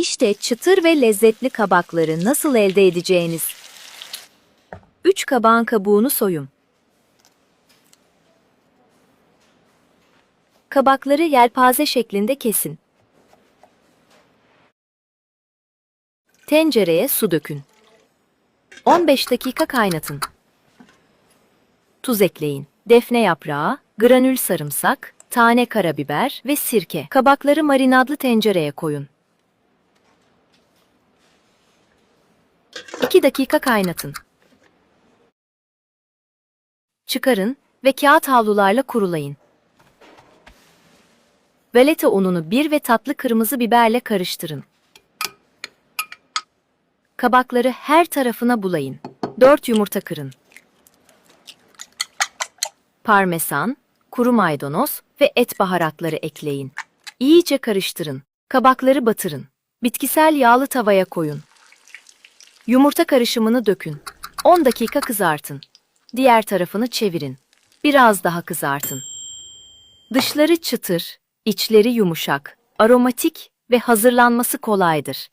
İşte çıtır ve lezzetli kabakları nasıl elde edeceğiniz. 3 kabağın kabuğunu soyun. Kabakları yelpaze şeklinde kesin. Tencereye su dökün. 15 dakika kaynatın. Tuz ekleyin. Defne yaprağı, granül sarımsak, tane karabiber ve sirke. Kabakları marinadlı tencereye koyun. 2 dakika kaynatın. Çıkarın ve kağıt havlularla kurulayın. Veleta ununu bir ve tatlı kırmızı biberle karıştırın. Kabakları her tarafına bulayın. 4 yumurta kırın. Parmesan, kuru maydanoz ve et baharatları ekleyin. İyice karıştırın. Kabakları batırın. Bitkisel yağlı tavaya koyun. Yumurta karışımını dökün. 10 dakika kızartın. Diğer tarafını çevirin. Biraz daha kızartın. Dışları çıtır, içleri yumuşak, aromatik ve hazırlanması kolaydır.